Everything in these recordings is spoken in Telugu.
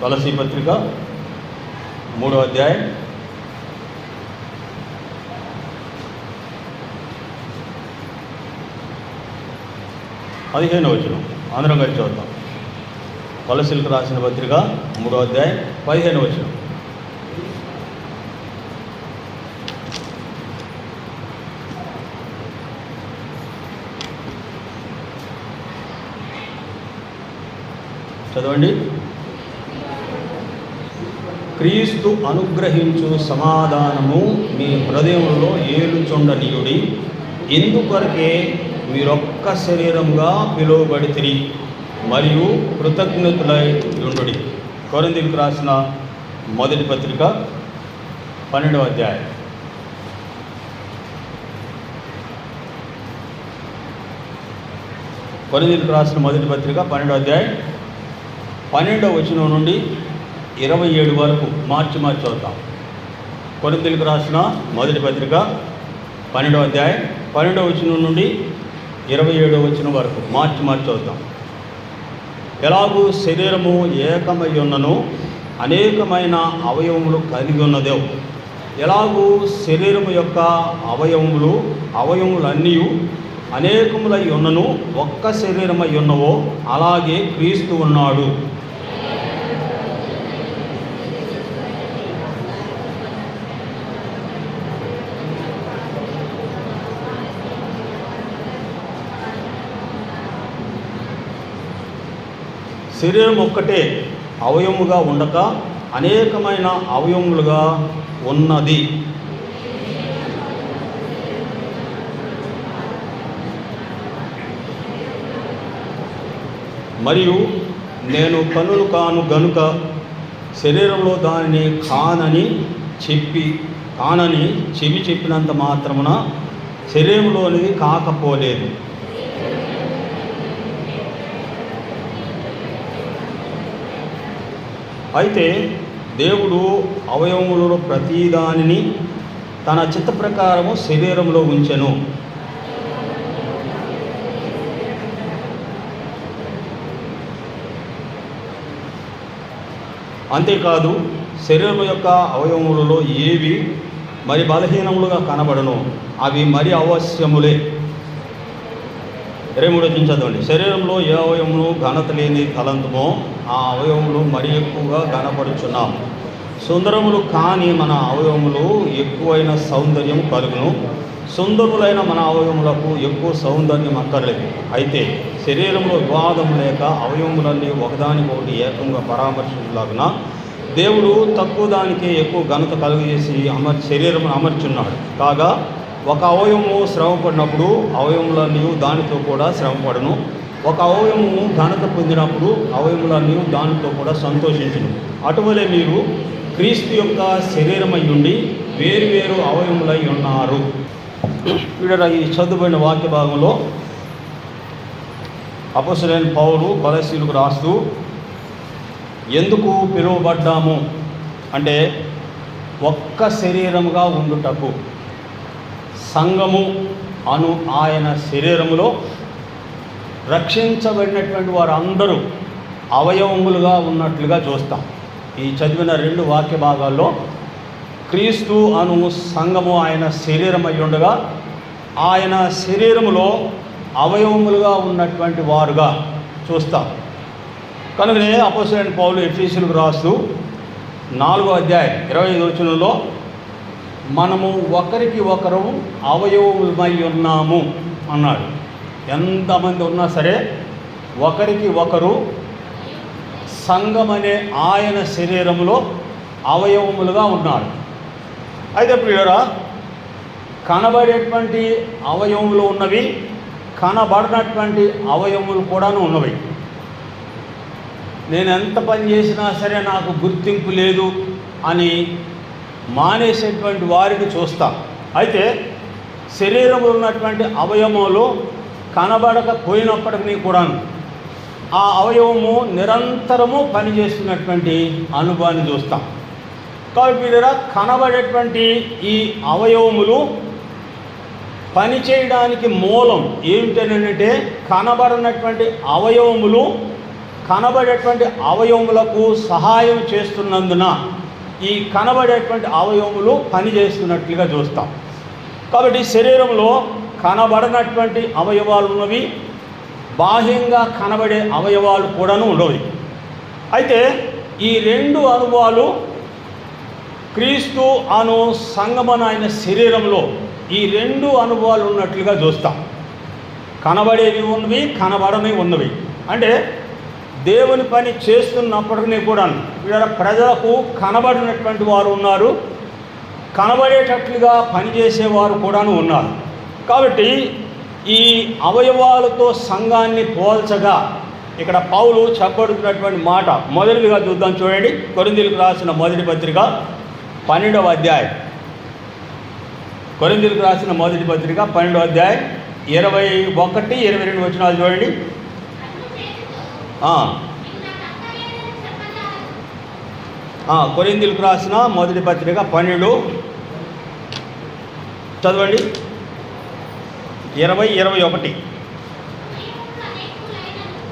తులసి పత్రిక మూడో అధ్యాయం. పదిహేను వచనం. అందరం కలిసి చూద్దాం. తులసిలకు రాసిన పత్రిక మూడో అధ్యాయం పదిహేను వచనం. చదవండి. క్రీస్తు అనుగ్రహించు సమాధానము మీ హృదయంలో ఏలుచుండనీయుడి. ఎందుకొరకే మీరొక్క శరీరంగా పిలువబడితిరి మరియు కృతజ్ఞతులై ఉండుడి. కొరందికి రాసిన మొదటి పత్రిక పన్నెండవ అధ్యాయం. కొరింథీయులకు రాసిన మొదటి పత్రిక పన్నెండవ అధ్యాయం. పన్నెండవ వచనం నుండి ఇరవై ఏడు వరకు మార్చి మార్చి చదువుతాం. కొరింథీయులకు రాసిన మొదటి పత్రిక పన్నెండవ అధ్యాయం పన్నెండవ వచ్చిన నుండి ఇరవై ఏడవ వచ్చిన వరకు మార్చి మార్చి చదువుతాం. ఎలాగూ శరీరము ఏకమై ఉన్నను అనేకమైన అవయవములు కలిగి ఉన్నదే. ఎలాగూ శరీరము యొక్క అవయవములు అవయవములన్నీ అనేకములై ఉన్నను ఒక్క శరీరమై ఉన్నవో అలాగే క్రీస్తు ఉన్నాడు. శరీరం ఒక్కటే అవయముగా ఉండక అనేకమైన అవయములుగా ఉన్నది. మరియు నేను కనులు కాను గనుక శరీరంలో దానిని కానని చెప్పి కానని చెవి చెప్పినంత మాత్రమున శరీరంలోనిది కాకపోలేదు. అయితే దేవుడు అవయవములలో ప్రతిదానిని తన చిత్త ప్రకారము శరీరంలో ఉంచెను. అంతేకాదు శరీరం యొక్క అవయవములలో ఏవి మరి బలహీనములుగా కనబడను అవి మరి అవశ్యములే. ఇరవై మూడు వచ్చిన చదవండి. శరీరంలో ఏ అవయవమును ఘనత లేని తలంతమో ఆ అవయవములు మరి ఎక్కువగా ఘనపరుచున్నాం సుందరములు కాని మన అవయవములు ఎక్కువైన సౌందర్యం కలుగును. సుందరులైన మన అవయవములకు ఎక్కువ సౌందర్యం అక్కర్లేదు. అయితే శరీరంలో వివాదం లేక అవయవములన్నీ ఒకదానికొకటి ఏకంగా పరామర్శించలాగున దేవుడు తక్కువ దానికే ఎక్కువ ఘనత కలుగజేసి అమర్ శరీరం అమర్చున్నాడు. కాగా ఒక అవయవము శ్రమపడినప్పుడు అవయవములన్నీ దానితో కూడా శ్రమపడను. ఒక అవయవము ఘనత పొందినప్పుడు అవయములన్నీ దానితో కూడా సంతోషించను. అటువలే మీరు క్రీస్తు యొక్క శరీరమై ఉండి వేరు వేరు అవయములై ఉన్నారు. ఇక్కడ ఈ చదువుబడిన వాక్య భాగంలో అపసులైన పౌలు బలశీలకు రాస్తూ ఎందుకు పిలువబడ్డాము? అంటే ఒక్క శరీరముగా ఉండుటకు. సంఘము అను ఆయన శరీరములో రక్షించబడినటువంటి వారు అందరూ అవయవములుగా ఉన్నట్లుగా చూస్తాం. ఈ చదివిన రెండు వాక్య భాగాల్లో క్రీస్తు అను సంఘము ఆయన శరీరమై ఉండగా ఆయన శరీరములో అవయవములుగా ఉన్నటువంటి వారుగా చూస్తాం. కనుకనే అపోసరైన పౌలు ఎఫీసులకు రాస్తూ నాలుగో అధ్యాయం ఇరవై ఐదు వచనంలో మనము ఒకరికి ఒకరు అవయవమై ఉన్నాము అన్నాడు. ఎంతమంది ఉన్నా సరే ఒకరికి ఒకరు సంఘం అనే ఆయన శరీరంలో అవయవములుగా ఉన్నారు. అయితే ప్రియురా కనబడేటువంటి అవయవములు ఉన్నవి కనబడినటువంటి అవయవములు కూడాను ఉన్నవి. నేను ఎంత పని చేసినా సరే నాకు గుర్తింపు లేదు అని మానేసేటువంటి వారిని చూస్తాం. అయితే శరీరంలో ఉన్నటువంటి అవయవములు కనబడకపోయినప్పటికీ కూడాను ఆ అవయవము నిరంతరము పనిచేస్తున్నటువంటి అనుభవాన్ని చూస్తాం. కాబట్టి వీళ్ళ కనబడేటువంటి ఈ అవయవములు పనిచేయడానికి మూలం ఏమిటనంటే కనబడినటువంటి అవయవములు కనబడేటువంటి అవయవములకు సహాయం చేస్తున్నందున ఈ కనబడేటువంటి అవయవములు పనిచేస్తున్నట్లుగా చూస్తాం. కాబట్టి శరీరంలో కనబడనటువంటి అవయవాలు ఉన్నవి బాహ్యంగా కనబడే అవయవాలు కూడాను ఉండవు. అయితే ఈ రెండు అనుభవాలు క్రీస్తు అను సంగమన శరీరంలో ఈ రెండు అనుభవాలు ఉన్నట్లుగా చూస్తాం. కనబడేవి ఉన్నవి కనబడని ఉన్నవి. అంటే దేవుని పని చేస్తున్నప్పటికీ కూడా ఇక్కడ ప్రజలకు కనబడినటువంటి వారు ఉన్నారు కనబడేటట్లుగా పనిచేసేవారు కూడాను ఉన్నారు. కాబట్టి ఈ అవయవాలతో సంఘాన్ని పోల్చగా ఇక్కడ పౌలు చెప్పబడుతున్నటువంటి మాట మొదటిగా చూద్దాం చూడండి. కొరిందీలకు రాసిన మొదటి పత్రిక పన్నెండవ అధ్యాయం. కొరిందీలకు రాసిన మొదటి పత్రిక పన్నెండవ అధ్యాయం ఇరవై ఒకటి ఇరవై రెండు వచనాలు చూడండి. కొరిందీలకు రాసిన మొదటి పత్రిక పన్నెండు. చదవండి. ఇరవై ఇరవై ఒకటి.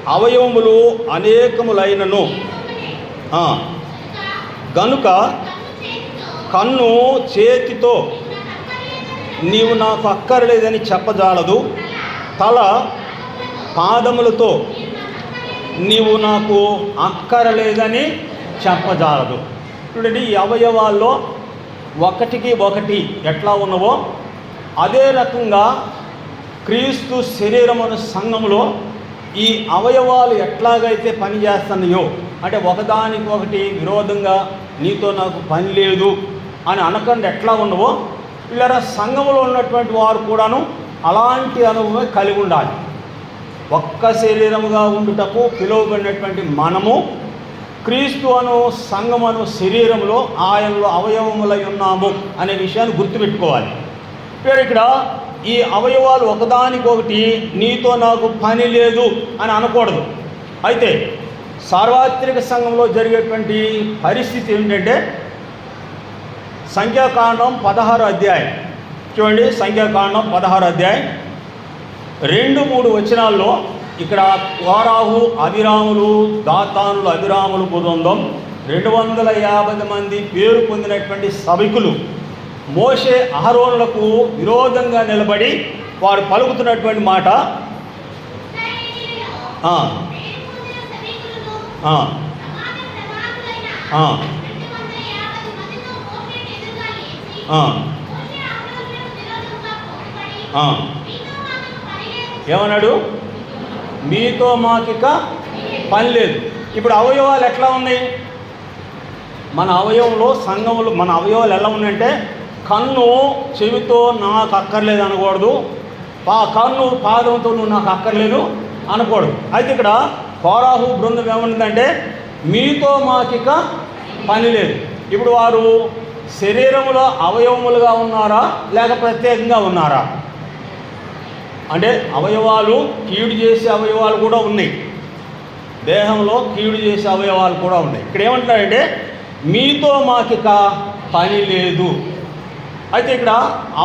అవయవములు అనేకములైనను. గనుక కన్ను చేతితో నీవు నాకు అక్కర్లేదని చెప్పజాలదు. తల పాదములతో నీవు నాకు అక్కరలేదని చెప్పజాలదు. చూడండి ఈ అవయవాల్లో ఒకటికి ఒకటి ఎట్లా ఉన్నవో అదే రకంగా క్రీస్తు శరీరమును సంఘములో ఈ అవయవాలు ఎట్లాగైతే పనిచేస్తున్నాయో అంటే ఒకదానికి ఒకటి విరోధంగా నీతో నాకు పని లేదు అని అనకుండా ఎట్లా ఉన్నవో ఇలా సంఘములో ఉన్నటువంటి వారు కూడాను అలాంటి అనుభవమే కలిగి ఉండాలి. ఒక్క శరీరముగా ఉండుటకు పిలువబడినటువంటి మనము క్రీస్తు అను సంఘమను శరీరంలో ఆయనలో అవయవములై ఉన్నాము అనే విషయాన్ని గుర్తుపెట్టుకోవాలి. ఇక్కడ ఈ అవయవాలు ఒకదానికొకటి నీతో నాకు పని లేదు అని అనకూడదు. అయితే సార్వత్రిక సంఘంలో జరిగేటువంటి పరిస్థితి ఏంటంటే సంఖ్యాకాండం పదహారు అధ్యాయం. చూడండి సంఖ్యాకాండం పదహారు అధ్యాయం. రెండు మూడు వచనాల్లో ఇక్కడ కోరాహు అభిరాములు దాతానులు అభిరాములు బృందం రెండు వందల యాభై మంది పేరు పొందినటువంటి సభికులు. మోషే అహరోనులకు విరోధంగా నిలబడి వారు పలుకుతున్నటువంటి మాట. ఏమన్నాడు? మీతో మాకిక పని లేదు. ఇప్పుడు అవయవాలు ఎట్లా ఉన్నాయి? మన అవయవంలో సంఘములు మన అవయవాలు ఎలా ఉన్నాయంటే కన్ను చెవితో నాకు అక్కర్లేదు అనకూడదు. పా కన్ను పాదంతో నువ్వు నాకు అక్కర్లేదు అనకూడదు. అయితే ఇక్కడ కోరాహు బృందం ఏమన్నదంటే మీతో మాకిక పని లేదు. ఇప్పుడు వారు శరీరములో అవయవములుగా ఉన్నారా లేక ప్రత్యేకంగా ఉన్నారా? అంటే అవయవాలు కీడు చేసే అవయవాలు కూడా ఉన్నాయి. దేహంలో కీడు చేసే అవయవాలు కూడా ఉన్నాయి. ఇక్కడ ఏమంటున్నారంటే మీతో మాకిక పని లేదు. అయితే ఇక్కడ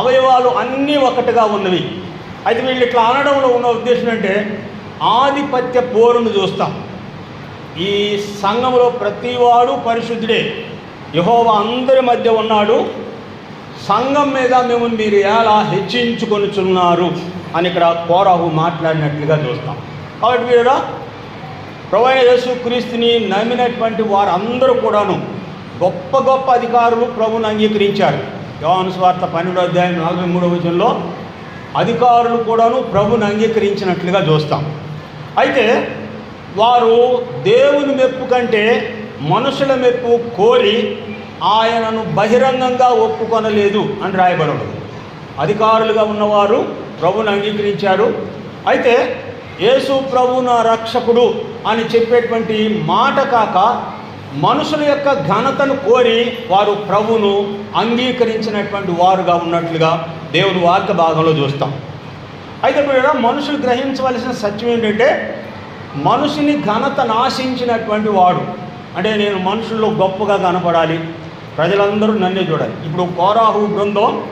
అవయవాలు అన్నీ ఒకటిగా ఉన్నవి. అయితే వీళ్ళు ఇట్లా అనడంలో ఉన్న ఉద్దేశం అంటే ఆధిపత్య పోరును చూస్తాం. ఈ సంఘంలో ప్రతివాడు పరిశుద్ధుడే. యహోవా అందరి మధ్య ఉన్నాడు. సంఘం మీద మేము మీరు ఎలా హెచ్చించుకొనుచున్నారు అని ఇక్కడ కోరాహు మాట్లాడినట్లుగా చూస్తాం. కాబట్టి వీరా ప్రవైన యేసు క్రీస్తుని నమ్మినటువంటి వారందరూ కూడాను గొప్ప గొప్ప అధికారులు ప్రభుని అంగీకరించారు. యోహాను స్వార్థ పన్నెండో అధ్యాయం నలభై మూడో వచనంలో అధికారులు కూడాను ప్రభుని అంగీకరించినట్లుగా చూస్తాం. అయితే వారు దేవుని మెప్పు కంటే మనుషుల మెప్పు కోరి ఆయనను బహిరంగంగా ఒప్పుకొనలేదు అని రాయబడదు. అధికారులుగా ఉన్నవారు ప్రభుని అంగీకరించారు. అయితే యేసు ప్రభు నా రక్షకుడు అని చెప్పేటువంటి మాట కాక మనుషుల యొక్క ఘనతను కోరి వారు ప్రభును అంగీకరించినటువంటి వారుగా ఉన్నట్లుగా దేవుని వార్త భాగంలో చూస్తాం. అయితే ఇప్పుడు మనుషులు గ్రహించవలసిన సత్యం ఏంటంటే మనుషుని ఘనత నాశించినటువంటి వాడు. అంటే నేను మనుషుల్లో గొప్పగా కనపడాలి ప్రజలందరూ నన్నే చూడాలి. ఇప్పుడు కోరాహు బృందం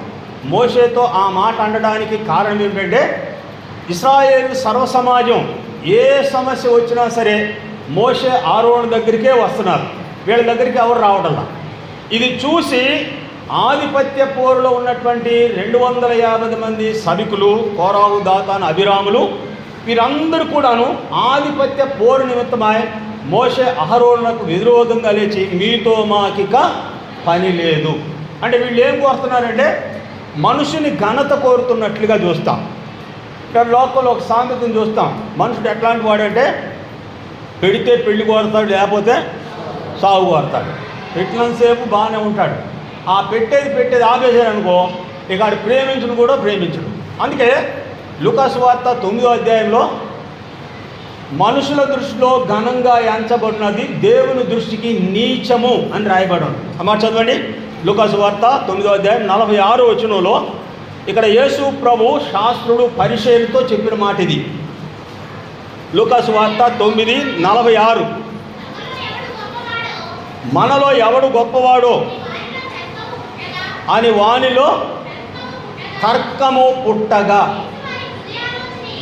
మోషేతో ఆ మాట అనడానికి కారణం ఏంటంటే ఇస్రాయేల్ సర్వసమాజం ఏ సమస్య వచ్చినా సరే మోషే ఆరోహణ దగ్గరికే వస్తున్నారు. వీళ్ళ దగ్గరికి ఎవరు రావడంలా ఇది చూసి ఆధిపత్య పోరులో ఉన్నటువంటి రెండు వందల యాభై మంది సభికులు కోరావు దాతాను అభిరాములు వీరందరూ కూడాను ఆధిపత్య పోరు నిమిత్తమై మోషే అహరోణకు విరోధంగా లేచి మీతో మాకిక పని లేదు. అంటే వీళ్ళు ఏం కోరుతున్నారంటే మనుషుని ఘనత కోరుతున్నట్లుగా చూస్తాం. ఇక్కడ లోకంలో ఒక సామెతను చూస్తాం. మనుషుడు ఎట్లాంటి వాడంటే పెడితే పెళ్ళి కోరతాడు లేకపోతే సాగు కోరతాడు. పెట్టినంతసేపు బాగానే ఉంటాడు. ఆ పెట్టేది పెట్టేది ఆపేశాడు అనుకో ఇక ఆడు ప్రేమించుడు కూడా ప్రేమించడు. అందుకే లుకాసు వార్త తొమ్మిదో అధ్యాయంలో మనుషుల దృష్టిలో ఘనంగా ఎంచబడినది దేవుని దృష్టికి నీచము అని రాయబడి ఉంది అమ్మా చదవండి. లుకాసు వార్త తొమ్మిదో అధ్యాయం నలభై ఆరు వచనంలో ఇక్కడ యేసు ప్రభు శాస్త్రుడు పరిచయంతో చెప్పిన మాట ఇది లూకాసు వార్త తొమ్మిది నలభై ఆరు. మనలో ఎవడు గొప్పవాడో అని వానిలో తర్కము పుట్టగా.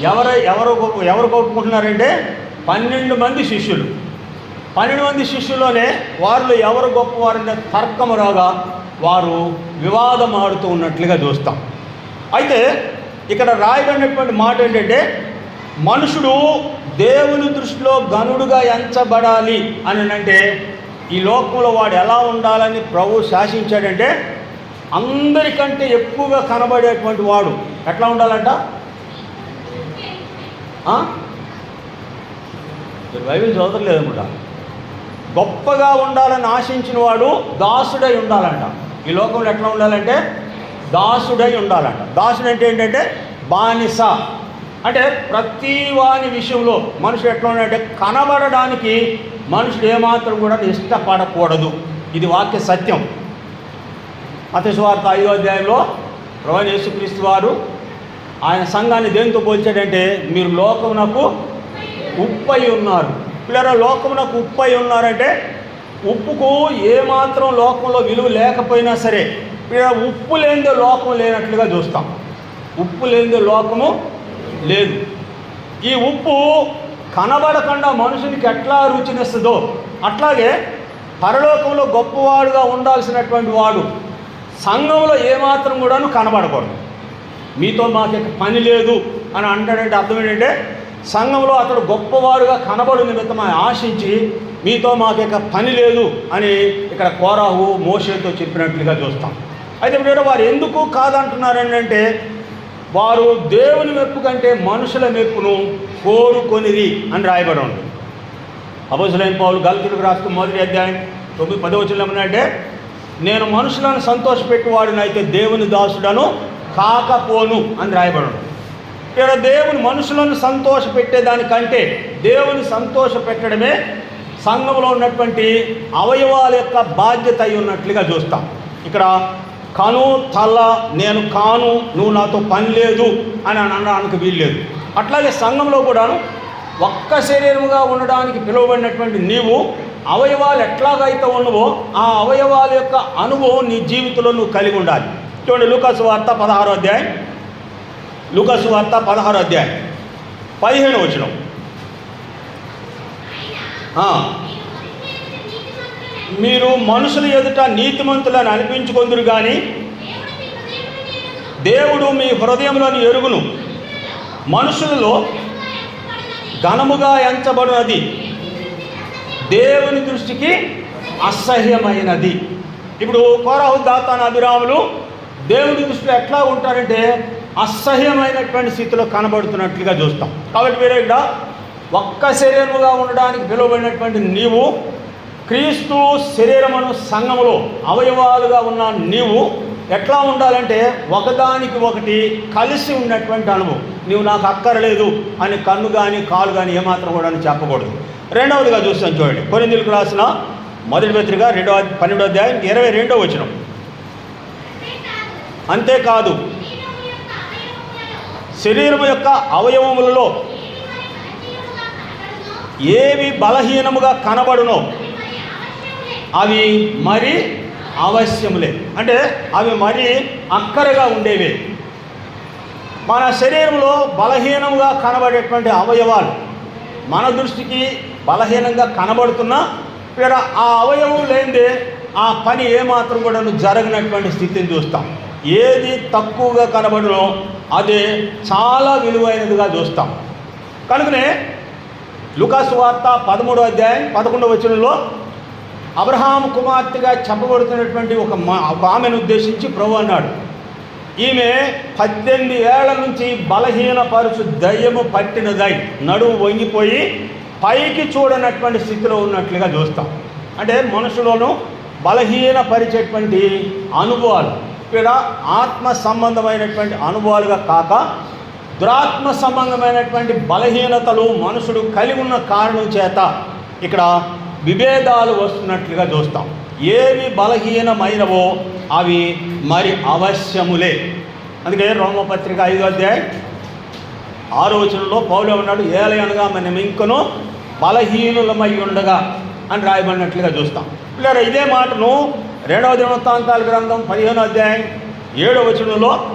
ఎవరు ఎవరు గొప్ప- ఎవరు కొట్టుకుంటున్నారంటే పన్నెండు మంది శిష్యులు. పన్నెండు మంది శిష్యుల్లోనే వారిలో ఎవరు గొప్పవారంటే తర్కము రాగా వారు వివాదం ఆడుతూ ఉన్నట్లుగా చూస్తాం. అయితే ఇక్కడ రాయబడినటువంటి మాట ఏంటంటే మనుషుడు దేవుని దృష్టిలో గనుడుగా ఎంచబడాలి అని అంటే ఈ లోకంలో వాడు ఎలా ఉండాలని ప్రభు శాసించాడంటే అందరికంటే ఎక్కువగా కనబడేటువంటి వాడు ఎట్లా ఉండాలంట? బైబిల్ చదవట్లేదు గొప్పగా ఉండాలని ఆశించిన వాడు దాసుడై ఉండాలంట. ఈ లోకంలో ఎట్లా ఉండాలంటే దాసుడై ఉండాలంట. దాసుడు అంటే ఏంటంటే బానిస. అంటే ప్రతి వాని విషయంలో మనుషుడు ఎట్లా ఉన్నాడంటే కనబడడానికి మనుషుడు ఏమాత్రం కూడా ఇష్టపడకూడదు. ఇది వాక్య సత్యం. అతిస్వార్త ఐదో అధ్యాయంలో ప్రవణ యేసుక్రీస్తు వారు ఆయన సంఘాన్ని దేనితో పోల్చాడంటే మీరు లోకమునకు ఉప్పై ఉన్నారు. పిల్లరా లోకమునకు ఉప్పై ఉన్నారంటే ఉప్పుకు ఏమాత్రం లోకంలో విలువ లేకపోయినా సరే పిల్లరా ఉప్పు లేనిదే లోకం లేనట్లుగా చూస్తాం. ఉప్పు లేనిదే లోకము లేదు. ఈ ఉప్పు కనబడకుండా మనుషునికి ఎట్లా రుచినిస్తుందో అట్లాగే పరలోకంలో గొప్పవాడుగా ఉండాల్సినటువంటి వాడు సంఘంలో ఏమాత్రం కూడాను కనబడకూడదు. మీతో మాకు పని లేదు అని అంటాడంటే అర్థం ఏంటంటే సంఘంలో అతడు గొప్పవాడుగా కనబడు నిమిత్తం ఆశించి మీతో మాకు ఇక పని లేదు అని ఇక్కడ కోరాహు మోషేతో చెప్పినట్లుగా చూస్తాం. అయితే మీరు వారు ఎందుకు కాదంటున్నారు ఏంటంటే వారు దేవుని మెప్పు కంటే మనుషుల మెప్పును కోరుకొనిది అని రాయబడి ఉంది అపోజులైన పౌలు గల్తులకు రాస్తూ మొదటి అధ్యాయం తొమ్మిది పదవచనం వచ్చిన నేను మనుషులను అయితే దేవుని దాసుడను కాకపోను అని రాయబడి ఉంది. ఇక్కడ దేవుని మనుషులను సంతోష పెట్టేదానికంటే దేవుని సంతోష పెట్టడమే సంఘంలో ఉన్నటువంటి అవయవాల యొక్క బాధ్యత అయి ఉన్నట్లుగా చూస్తాం ఇక్కడ కను తల నేను కాను నువ్వు నాతో పని లేదు అని అనడానికి వీల్లేదు. అట్లాగే సంఘంలో కూడాను ఒక్క శరీరముగా ఉండడానికి పిలువబడినటువంటి నీవు అవయవాలు ఎట్లాగైతే ఉన్నవో ఆ అవయవాల యొక్క అనుభవం నీ జీవితంలో నువ్వు కలిగి ఉండాలి. చూడండి లూకాసు వార్త పదహారో అధ్యాయం. లూకాసు వార్త పదహారో అధ్యాయం. పదిహేను వచ్చినాం మీరు మనుషుల ఎదుట నీతిమంతులను అనిపించుకుందురు కానీ దేవుడు మీ హృదయంలోని ఎరుగును. మనుషులలో ఘనముగా ఎంచబడినది దేవుని దృష్టికి అసహ్యమైనది. ఇప్పుడు కోరాహు దాతాన అభిరాములు దేవుని దృష్టిలో ఎట్లా ఉంటారంటే అసహ్యమైనటువంటి స్థితిలో కనబడుతున్నట్లుగా చూస్తాం. కాబట్టి మీరు ఇక్కడ ఒక్క శరీరముగా ఉండడానికి పిలువబడినటువంటి నీవు క్రీస్తు శరీరమును సంఘములో అవయవాలుగా ఉన్న నీవు ఎట్లా ఉండాలంటే ఒకదానికి ఒకటి కలిసి ఉన్నటువంటి అనుభవం. నీవు నాకు అక్కరలేదు అని కన్ను కానీ కాలు కానీ ఏమాత్రం కూడా అని చెప్పకూడదు. రెండవదిగా చూస్తాం చూడండి. కొరిందులకు రాసిన మొదటి పత్రిక రెండవ పన్నెండో అధ్యాయం ఇరవై రెండో వచ్చిన అంతేకాదు శరీరము యొక్క అవయవములలో ఏవి బలహీనముగా కనబడునో అవి మరి అవశ్యములే అంటే అవి మరీ అక్కరగా ఉండేవి. మన శరీరంలో బలహీనంగా కనబడేటువంటి అవయవాలు మన దృష్టికి బలహీనంగా కనబడుతున్నా ఇక్కడ ఆ అవయవం లేనిదే ఆ పని ఏమాత్రం కూడా జరగనటువంటి స్థితిని చూస్తాం. ఏది తక్కువగా కనబడునో అదే చాలా విలువైనదిగా చూస్తాం. కనుకనే లుకాసు వార్త పదమూడో అధ్యాయం పదకొండవ వచనంలో అబ్రహాం కుమార్తెగా చెప్పబడుతున్నటువంటి ఒక మా ఒక ఆమెను ఉద్దేశించి ప్రభు అన్నాడు. ఈమె పద్దెనిమిది ఏళ్ళ నుంచి బలహీనపరుచు దయ్యము పట్టినదై నడుము వంగిపోయి పైకి చూడనటువంటి స్థితిలో ఉన్నట్లుగా చూస్తాం. అంటే మనుషులను బలహీనపరిచేటువంటి అనుభవాలు. ఇక్కడ ఆత్మ సంబంధమైనటువంటి అనుభవాలుగా కాక దురాత్మ సంబంధమైనటువంటి బలహీనతలు మనుషుడు కలిగి ఉన్న కారణం చేత ఇక్కడ విభేదాలు వస్తున్నట్లుగా చూస్తాం. ఏవి బలహీనమైనవో అవి మరి అవశ్యములే. అందుకే రోమపత్రిక ఐదో అధ్యాయం ఆలోచనలో వచనంలో పౌలు ఉన్నాడు ఏలయనగా మనం ఇంకను బలహీనులమై ఉండగా అని రాయబడినట్లుగా చూస్తాం. లేదా ఇదే మాటను రెండవ దినవృత్తాంతాల గ్రంథం పదిహేనో అధ్యాయం ఏడవ వచనంలో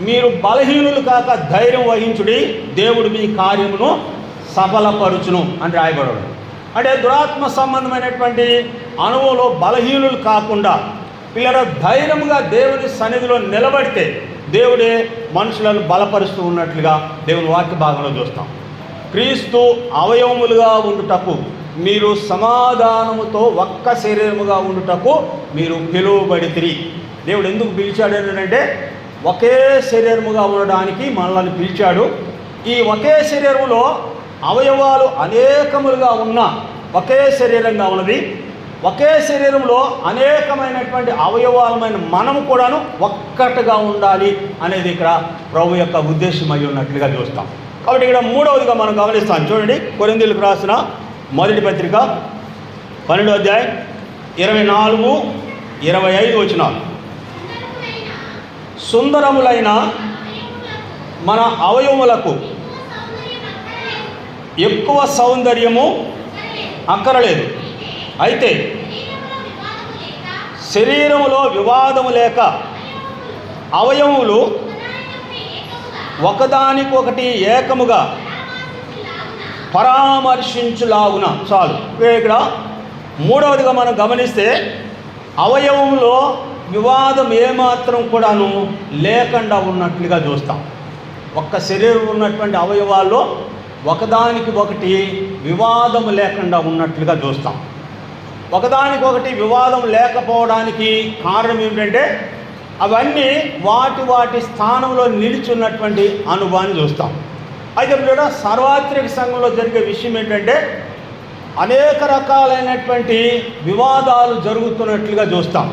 మీరు బలహీనులు కాక ధైర్యం వహించుడి దేవుడు మీ కార్యమును సఫలపరుచును అని రాయబడడు. అంటే దురాత్మ సంబంధమైనటువంటి అనుభవంలో బలహీనులు కాకుండా పిల్లల ధైర్యంగా దేవుని సన్నిధిలో నిలబడితే దేవుడే మనుషులను బలపరుస్తూ ఉన్నట్లుగా దేవుని వాక్య భాగంలో చూస్తాం. క్రీస్తు అవయవములుగా ఉండుటకు మీరు సమాధానముతో ఒక్క శరీరముగా ఉండుటకు మీరు పిలువబడితిరి. దేవుడు ఎందుకు పిలిచాడు అంటే ఒకే శరీరముగా ఉండడానికి మనల్ని పిలిచాడు. ఈ ఒకే శరీరములో అవయవాలు అనేకములుగా ఉన్న ఒకే శరీరంగా ఉన్నది. ఒకే శరీరంలో అనేకమైనటువంటి అవయవాలమైన మనము కూడాను ఒక్కటిగా ఉండాలి అనేది ఇక్కడ ప్రభు యొక్క ఉద్దేశం అయి ఉన్నట్లుగా చూస్తాం. కాబట్టి ఇక్కడ మూడవదిగా మనం గమనిస్తాం. చూడండి కొరిందీలకు రాసిన మొదటి పత్రిక పన్నెండో అధ్యాయం ఇరవై నాలుగు ఇరవై ఐదు వచ్చిన సుందరములైన మన అవయవములకు ఎక్కువ సౌందర్యము అక్కరలేదు. అయితే శరీరములో వివాదము లేక అవయవములు ఒకదానికొకటి ఏకముగా పరామర్శించులాగున చాలు. ఇక్కడ మూడవదిగా మనం గమనిస్తే అవయవంలో వివాదం ఏమాత్రం కూడాను లేకుండా ఉన్నట్లుగా చూస్తాం. ఒక్క శరీరం ఉన్నటువంటి అవయవాల్లో ఒకదానికి ఒకటి వివాదం లేకుండా ఉన్నట్లుగా చూస్తాం. ఒకదానికి ఒకటి వివాదం లేకపోవడానికి కారణం ఏమిటంటే అవన్నీ వాటి వాటి స్థానంలో నిలిచున్నటువంటి అనుభవాన్ని చూస్తాం. అయితే కూడా సార్వత్రిక సంఘంలో జరిగే విషయం ఏంటంటే అనేక రకాలైనటువంటి వివాదాలు జరుగుతున్నట్లుగా చూస్తాం.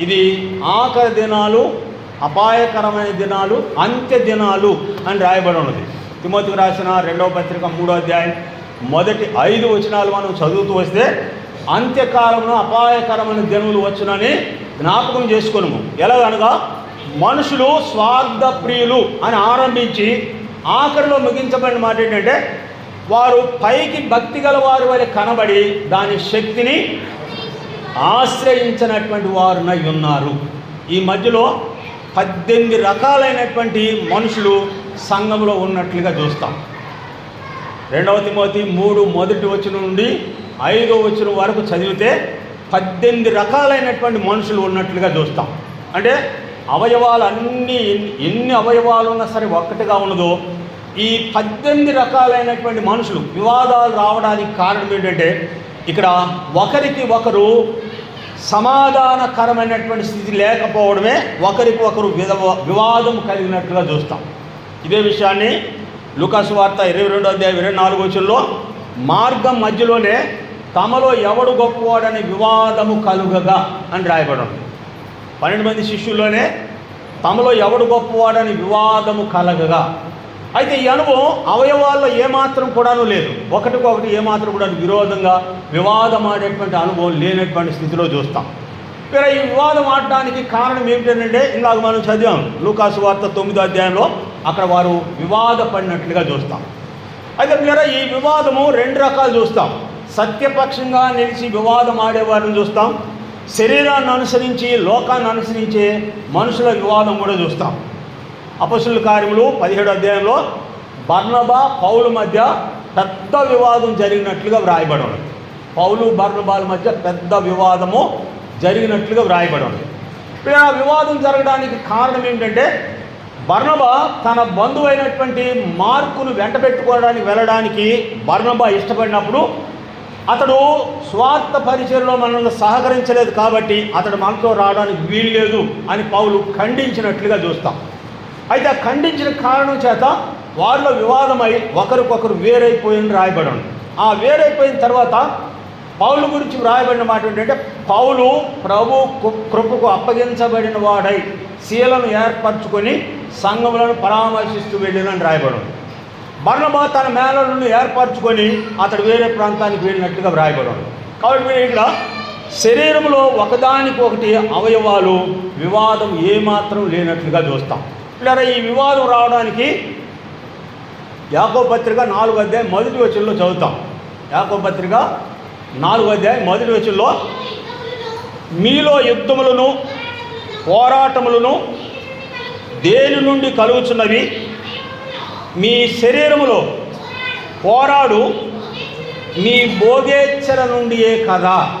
ఇది ఆఖరి దినాలు అపాయకరమైన దినాలు అంత్య దినాలు అని రాయబడి ఉన్నది. తిమోతికి రాసిన రెండవ పత్రిక మూడో అధ్యాయం. మొదటి ఐదు వచనాలు మనం చదువుతూ వస్తే అంత్యకాలంలో అపాయకరమైన దినములు వచ్చునని జ్ఞాపకం చేసుకున్నాము ఎలాగనగా మనుషులు స్వార్థ ప్రియులు అని ఆరంభించి ఆఖరిలో ముగించబడిన మాట ఏంటంటే వారు పైకి భక్తి గల వారి వలె కనబడి దాని శక్తిని ఆశ్రయించినటువంటి వారునై ఉన్నారు. ఈ మధ్యలో పద్దెనిమిది రకాలైనటువంటి మనుషులు సంఘంలో ఉన్నట్లుగా చూస్తాం. రెండవ తిమోతి మూడు మొదటి వచనం నుండి ఐదో వచనం వరకు చదివితే పద్దెనిమిది రకాలైనటువంటి మనుషులు ఉన్నట్లుగా చూస్తాం. అంటే అవయవాలు అన్నీ ఎన్ని- ఎన్ని అవయవాలు ఉన్నా సరే ఒక్కటిగా ఉన్నదో ఈ పద్దెనిమిది రకాలైనటువంటి మనుషులు వివాదాలు రావడానికి కారణం ఏంటంటే ఇక్కడ ఒకరికి ఒకరు సమాధానకరమైనటువంటి స్థితి లేకపోవడమే ఒకరికి ఒకరు విధ వివాదం కలిగినట్లుగా చూస్తాం. ఇదే విషయాన్ని లుకాసు వార్త ఇరవై రెండో అధ్యాయం ఇరవై నాలుగు వచ్చుల్లో మార్గం మధ్యలోనే తమలో ఎవడు గొప్పవాడని వివాదము కలుగగా అని రాయబడి ఉంది పన్నెండు మంది శిష్యుల్లోనే తమలో ఎవడు గొప్పవాడని వివాదము కలగగా. అయితే ఈ అనుభవం అవయవాల్లో ఏమాత్రం కూడాను లేదు. ఒకటికొకటి ఏమాత్రం కూడా విరోధంగా వివాదం ఆడేటువంటి అనుభవం లేనటువంటి స్థితిలో చూస్తాం. మరి ఈ వివాదం ఆడడానికి కారణం ఏమిటంటే ఇలాగ మనం చదివాం లూకాసు వార్త తొమ్మిదో అధ్యాయంలో అక్కడ వారు వివాదపడినట్లుగా చూస్తాం. అయితే మీరు ఈ వివాదము రెండు రకాలు చూస్తాం. సత్యపక్షంగా నిలిచి వివాదం ఆడేవారిని చూస్తాం. శరీరాన్ని అనుసరించి లోకాన్ని అనుసరించే మనుషుల వివాదం కూడా చూస్తాం. అపసుల కార్యములు పదిహేడు అధ్యాయంలో బర్ణబా పౌలు మధ్య పెద్ద వివాదం జరిగినట్లుగా వ్రాయబడి పౌలు బర్ణబాల మధ్య పెద్ద వివాదము జరిగినట్లుగా వ్రాయబడి ఉంది ఇప్పుడు ఆ వివాదం జరగడానికి కారణం ఏంటంటే బర్ణబ తన బంధువు అయినటువంటి మార్కును వెంట పెట్టుకోవడానికి వెళ్ళడానికి బర్ణబ ఇష్టపడినప్పుడు అతడు స్వార్థ పరిచయంలో మనల్ని సహకరించలేదు కాబట్టి అతడు మనతో రావడానికి వీల్లేదు అని పౌలు ఖండించినట్లుగా చూస్తాం. అయితే ఆ ఖండించిన కారణం చేత వారిలో వివాదమై ఒకరికొకరు వేరైపోయిన రాయబడి ఆ వేరైపోయిన తర్వాత పౌలు గురించి వ్రాయబడిన మాట ఏంటంటే పౌలు ప్రభు కృపకు అప్పగించబడిన వాడై శీలను ఏర్పరచుకొని సంఘములను పరామర్శిస్తూ వెళ్ళినని రాయబడి ఉంది బర్ణబా తన మేళలను ఏర్పరచుకొని అతడు వేరే ప్రాంతానికి వెళ్ళినట్టుగా వ్రాయబడి కాబట్టి మీరు ఇక్కడ శరీరంలో ఒకదానికి ఒకటి అవయవాలు వివాదం ఏమాత్రం లేనట్లుగా చూస్తాం. ఇలా ఈ వివాదం రావడానికి యాకో పత్రిక నాలుగు అధ్యాయం మొదటి వచనంలో చదువుతాం. యాకో పత్రిక నాలుగు అధ్యాయం మొదటి వచ్చుల్లో మీలో యుద్ధములను పోరాటములను దేని నుండి కలుగుచున్నవి? మీ శరీరములో పోరాడు మీ భోగేచ్చల నుండియే కదా.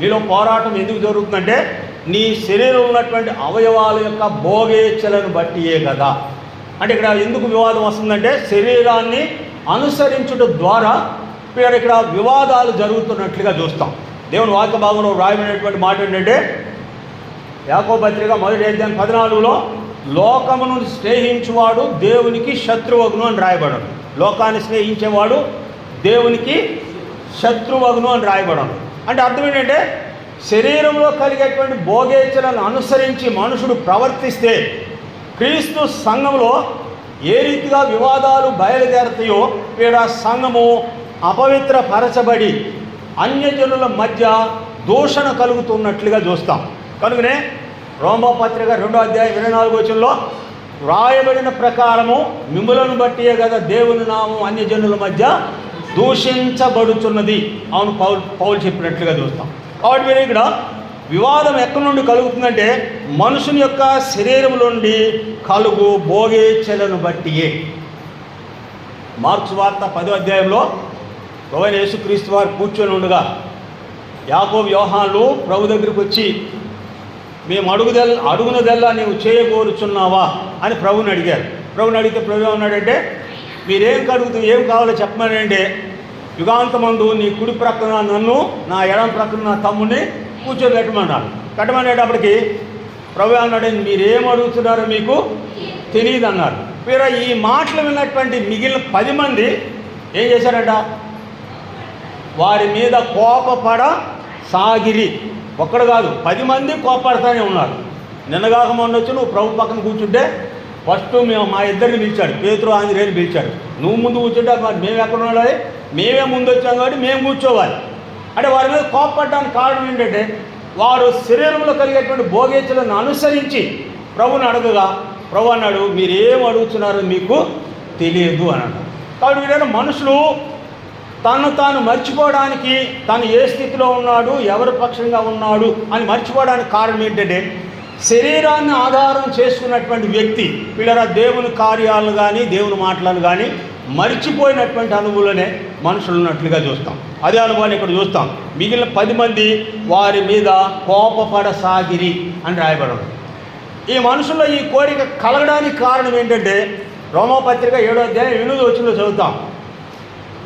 మీలో పోరాటం ఎందుకు జరుగుతుందంటే నీ శరీరంలో ఉన్నటువంటి అవయవాల యొక్క భోగేచ్ఛలను బట్టియే కదా. అంటే ఇక్కడ ఎందుకు వివాదం వస్తుందంటే శరీరాన్ని అనుసరించుట ద్వారా మీరు ఇక్కడ వివాదాలు జరుగుతున్నట్లుగా చూస్తాం. దేవుని వాక్య భాగంలో రాయబడినటువంటి మాట ఏంటంటే యాకో పత్రిక మొదటి అధ్యాయం పద్నాలుగులో లోకమును స్నేహించువాడు దేవునికి శత్రువగును అని రాయబడను. లోకాన్ని స్నేహించేవాడు దేవునికి శత్రువగును అని రాయబడను. అంటే అర్థం ఏంటంటే శరీరంలో కలిగేటువంటి భోగేచ్ఛలను అనుసరించి మనుషుడు ప్రవర్తిస్తే క్రీస్తు సంఘంలో ఏ రీతిగా వివాదాలు బయలుదేరతాయో వీడ సంఘము అపవిత్రపరచబడి అన్యజనుల మధ్య దూషణ కలుగుతున్నట్లుగా చూస్తాం. కనుకనే రోమపత్రిక రెండో అధ్యాయం ఇరవై నాలుగు వచనంలో వ్రాయబడిన ప్రకారము మిమ్ములను బట్టియే కదా దేవుని నామం అన్యజనుల మధ్య దూషించబడుతున్నది అవును పౌల్ పౌలు చెప్పినట్లుగా చూస్తాం. కాబట్టి మీరు ఇక్కడ వివాదం ఎక్కడి నుండి కలుగుతుందంటే మనుషుని యొక్క శరీరం నుండి కలుగు భోగేచ్ఛలను బట్టియే. మార్క్స్ వార్త పదో అధ్యాయంలో ప్రవైన యేసుక్రీస్తు వారు కూర్చొని ఉండగా యాకో వ్యవహాన్లు ప్రభు దగ్గరికి వచ్చి మేము అడుగుదెల్ అడుగునదెల్లా నీవు చేయగోరుచున్నావా అని ప్రభుని అడిగారు. ప్రభుని అడిగితే ప్రభు ఏమన్నాడంటే మీరేం కడుగుతూ ఏం కావాలో చెప్పమనంటే యుగాంతమందు నీ కుడి ప్రక్కన నన్ను నా ఎడం ప్రక్కన నా తమ్ముడిని కూర్చోబెట్టమన్నాడు పెట్టమనేటప్పటికి ప్రభు అన్నాడు మీరేం అడుగుతున్నారో మీకు తెలియదు అన్నారు మీరు ఈ మాటలు విన్నటువంటి మిగిలిన పది మంది ఏం చేశారంట? వారి మీద కోపపడ సాగిరి. ఒక్కడు కాదు పది మంది కోపడతానే ఉన్నారు. నిన్నగాక మొన్న వచ్చి నువ్వు ప్రభు పక్కన కూర్చుంటే ఫస్ట్ మేము మా ఇద్దరిని పిలిచాడు. పేతురు ఆంజనేయుని పిలిచాడు. నువ్వు ముందు కూర్చుంటే మరి మేము ఎక్కడ ఉండాలి? మేమే ముందు వచ్చాం కాబట్టి మేము కూర్చోవాలి. అంటే వారి మీద కోపడడానికి కారణం ఏంటంటే వారు శరీరంలో కలిగేటువంటి భోగేచ్ఛలను అనుసరించి ప్రభుని అడగగా ప్రభు అన్నాడు మీరేం అడుగుతున్నారో మీకు తెలియదు అని అన్నాడు. కాబట్టి వీడైనా మనుషులు తను తాను మర్చిపోవడానికి తను ఏ స్థితిలో ఉన్నాడు ఎవరి పక్షంగా ఉన్నాడు అని మర్చిపోవడానికి కారణం ఏంటంటే శరీరాన్ని ఆధారం చేసుకున్నటువంటి వ్యక్తి వీళ్ళరా దేవుని కార్యాలను కానీ దేవుని మాటలను కానీ మర్చిపోయినటువంటి అనుభవంలోనే మనుషులు ఉన్నట్లుగా చూస్తాం. అదే అనుభవాన్ని ఇక్కడ చూస్తాం. మిగిలిన పది మంది వారి మీద కోపపడసాగిరి అని రాయబడడం ఈ మనుషుల్లో ఈ కోరిక కలగడానికి కారణం ఏంటంటే రోమపత్రిక ఏడో అధ్యాయం ఎనిమిది వచ్చిందో చదువుతాం.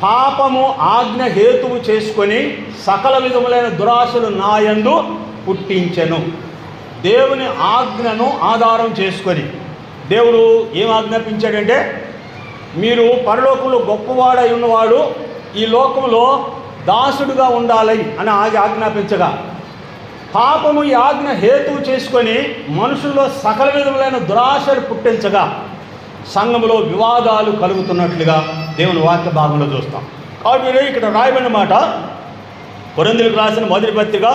పాపము ఆజ్ఞ హేతువు చేసుకొని సకల విధములైన దురాశలు నాయందు పుట్టించెను. దేవుని ఆజ్ఞను ఆధారం చేసుకొని. దేవుడు ఏం ఆజ్ఞాపించాడంటే మీరు పరలోకంలో గొప్పవాడై ఉన్నవాడు ఈ లోకంలో దాసుడుగా ఉండాలి అని ఆగి ఆజ్ఞాపించగా. పాపము ఈ ఆజ్ఞ హేతువు చేసుకొని మనుషుల్లో సకల విధములైన దురాశలు పుట్టించగా సంఘములో వివాదాలు కలుగుతున్నట్లుగా దేవుని వాక్య భాగంలో చూస్తాం. కాబట్టి మీరు ఇక్కడ రాయబడిన మాట కొరందులకు రాసిన మొదటి పత్రిక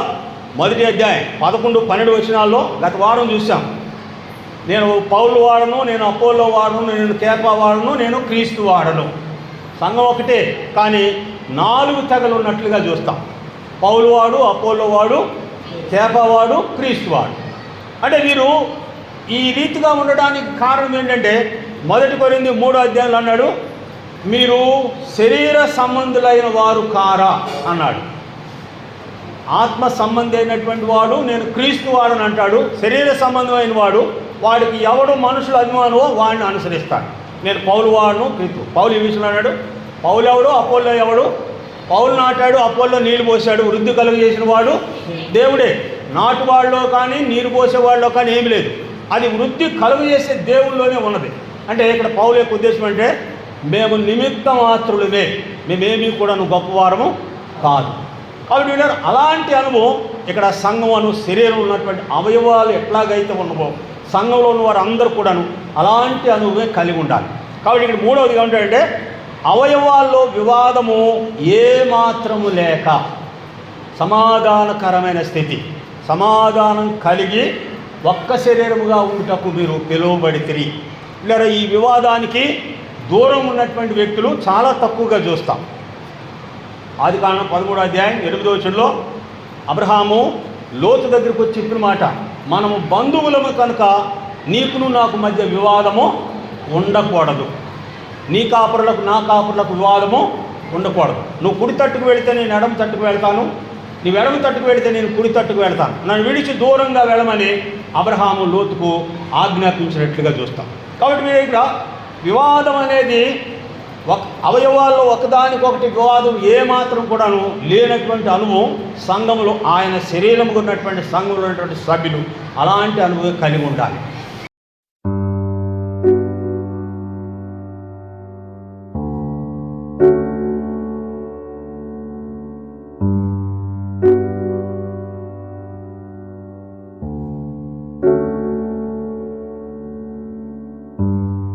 మొదటి అధ్యాయం పదకొండు పన్నెండు వచనాల్లో గత వారం చూసాం నేను పౌలు వాడను నేను అపోలో వాడను నేను కేపా వాడను నేను క్రీస్తు వాడను. సంఘం ఒకటే కానీ నాలుగు తెగలు ఉన్నట్లుగా చూస్తాం. పౌలు వాడు అపోలో వాడు కేపవాడు క్రీస్తువాడు అంటే వీరు ఈ రీతిగా ఉండడానికి కారణం ఏంటంటే మొదటి కొరింది మూడో అధ్యాయంలో అన్నాడు మీరు శరీర సంబంధులైన వారు కారా? అన్నాడు. ఆత్మ సంబంధి అయినటువంటి వాడు నేను క్రీస్తు వాడని అంటాడు. శరీర సంబంధమైన వాడు వాడికి ఎవడు మనుషులు అభిమానమో వాడిని అనుసరిస్తాడు. నేను పౌలు వాడును క్రీస్తు. పౌలు ఈ విషయంలో అన్నాడు. పౌలు ఎవడు? అపోల్లో ఎవడు? పౌలు నాటాడు అపోల్లో నీళ్ళు పోసాడు వృద్ధి కలుగు చేసిన వాడు దేవుడే. నాటువాళ్ళలో కానీ నీరు పోసేవాళ్ళలో కానీ ఏమి లేదు. అది వృద్ధి కలుగు చేసే దేవుల్లోనే ఉన్నది. అంటే ఇక్కడ పౌలు యొక్క ఉద్దేశం అంటే మేము నిమిత్త మాత్రులమే మేమేమీ కూడా గొప్పవారము కాదు. కాబట్టి వీళ్ళారు అలాంటి అనుభవం ఇక్కడ సంఘం అను శరీరం ఉన్నటువంటి అవయవాలు ఎట్లాగైతే ఉన్నవో సంఘంలో ఉన్న వారు అందరూ కూడాను అలాంటి అనుభవమే కలిగి ఉండాలి. కాబట్టి ఇక్కడ మూడవదిగా ఏమిటంటే అవయవాల్లో వివాదము ఏ మాత్రము లేక సమాధానకరమైన స్థితి సమాధానం కలిగి ఒక్క శరీరముగా ఉండుటకు మీరు పిలువబడితిరి. లేదా ఈ వివాదానికి దూరం ఉన్నటువంటి వ్యక్తులు చాలా తక్కువగా చూస్తాం. ఆది కారణం పదమూడు అధ్యాయం ఎనిమిదో వచ్చంలో అబ్రహాము లోతు దగ్గరికి వచ్చి చెప్పిన మాట మనము బంధువులము కనుక నీకును నాకు మధ్య వివాదము ఉండకూడదు. నీ కాపురులకు నా కాపురులకు వివాదము ఉండకూడదు. నువ్వు కుడి తట్టుకు వెళితే నేను ఎడమ తట్టుకు వెళ్తాను నీ ఎడమ తట్టుకు వెళితే నేను కుడి తట్టుకు వెళ్తాను. నన్ను విడిచి దూరంగా వెళ్ళమని అబ్రహాము లోతుకు ఆజ్ఞాపించినట్లుగా చూస్తాం. కాబట్టి మీరు ఇక్కడ వివాదం అనేది ఒక అవయవాల్లో ఒకదానికొకటి వివాదం ఏమాత్రం కూడాను లేనటువంటి అనుభవం సంఘంలో ఆయన శరీరం ఉన్నటువంటి సంఘంలో ఉన్నటువంటి సభ్యులు అలాంటి అనుభవం కలిగి ఉండాలి.